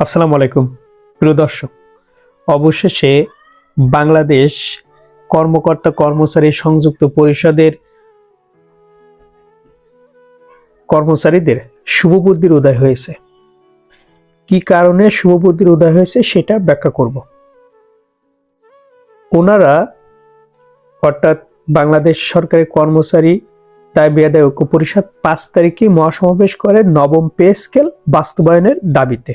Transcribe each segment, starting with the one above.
আসসালামু আলাইকুম। প্রিয় দর্শক, অবশেষে বাংলাদেশ কর্মকর্তা কর্মচারী সংযুক্ত পরিষদের কর্মচারীদের শুভবুদ্ধির উদয় হয়েছে। কি কারণে শুভবুদ্ধির উদয় হয়েছে সেটা ব্যাখ্যা করব। ওনারা অর্থাৎ বাংলাদেশ সরকারের কর্মচারী দাবি আদায় ঐক্য পরিষদ পাঁচ তারিখে মহাসমাবেশ করে নবম পে স্কেল বাস্তবায়নের দাবিতে।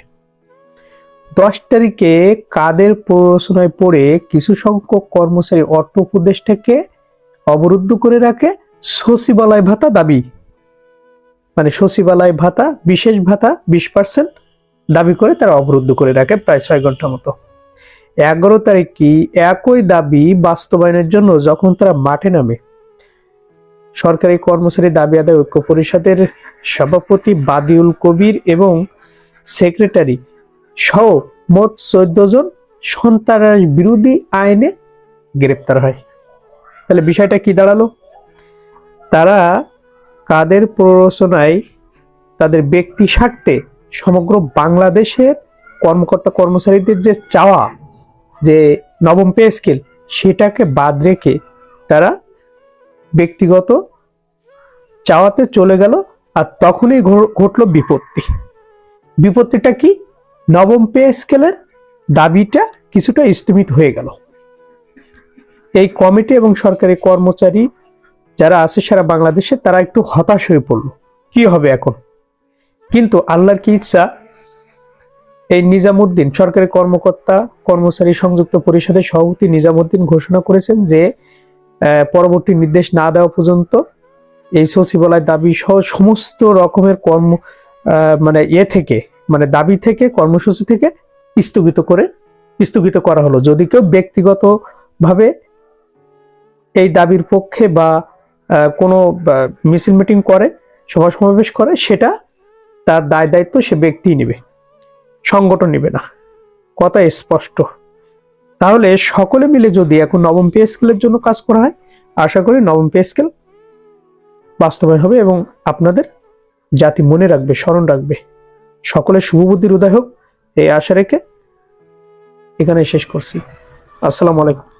দশ তারিখে কাদের প্ররোচনায় পড়ে কিছু সংখ্যক কর্মচারী অর্থ উপদেষ্টাকে অবরুদ্ধ করে রাখে সচিবালয় ভাতা দাবি। মানে সচিবালয় ভাতা, বিশেষ ভাতা, বিশ পার্সেন্ট দাবি করে তারা অবরুদ্ধ করে রাখে প্রায় ছয় ঘণ্টা মতো। এগারো তারিখ কি একই দাবি বাস্তবায়নের জন্য যখন তারা মাঠে নামে। সরকারি কর্মচারী দাবি আদায় ঐক্য পরিষদের সভাপতি বাদিউল কবির এবং সেক্রেটারি সহ মোট চোদ্দ জন সন্ত্রাস বিরোধী আইনে গ্রেপ্তার হয়। তাহলে বিষয়টা কি দাঁড়াল? তারা কাদের প্ররোচনায় তাদের ব্যক্তি স্বার্থে সমগ্র বাংলাদেশের কর্মকর্তা কর্মচারীদের যে চাওয়া, যে নবম পে স্কেল, সেটাকে বাদ রেখে তারা ব্যক্তিগত চাওয়াতে চলে গেল আর তখনই ঘটলো বিপত্তি। বিপত্তিটা কি? নবম পে স্কেলের দাবিটা কিছুটা স্থগিত হয়ে গেল। এই কমিটি এবং সরকারি কর্মচারী যারা আছে সারা বাংলাদেশে, তারা একটু হতাশ হয়ে পড়ল। কি হবে এখন? কিন্তু আল্লাহর কি ইচ্ছা? এই নিজামুদ্দিন সরকারি কর্মকর্তা, কর্মচারী সংযুক্ত পরিষদের সভাপতি নিজামুদ্দিন ঘোষণা করেছেন যে পরবর্তী নির্দেশ না দেওয়া পর্যন্ত এই সচিবালয় দাবি সহ সমস্ত রকমের কর্ম মানে এ থেকে মানে দাবি থেকে, কর্মসূচি থেকে স্থগিত করে, স্থগিত করা হলো। যদি কেউ ব্যক্তিগতভাবে এই দাবির পক্ষে বা কোনো মিছিল মিটিং করে, সভা সমাবেশ করে, সেটা তার দায় দায়িত্ব সে ব্যক্তি নেবে। সংগঠন নেবে না। কথা স্পষ্ট। তাহলে সকলে মিলে যদি এখন নবম পে স্কেলের জন্য কাজ করা হয়, আশা করি নবম পে স্কেল বাস্তবায়ন হবে এবং আপনাদের জাতি মনে রাখবে, স্মরণ রাখবে। সকলের শুভবুদ্ধির উদয় হোক এই আশা রেখে এখানে শেষ করছি। আসসালামু আলাইকুম।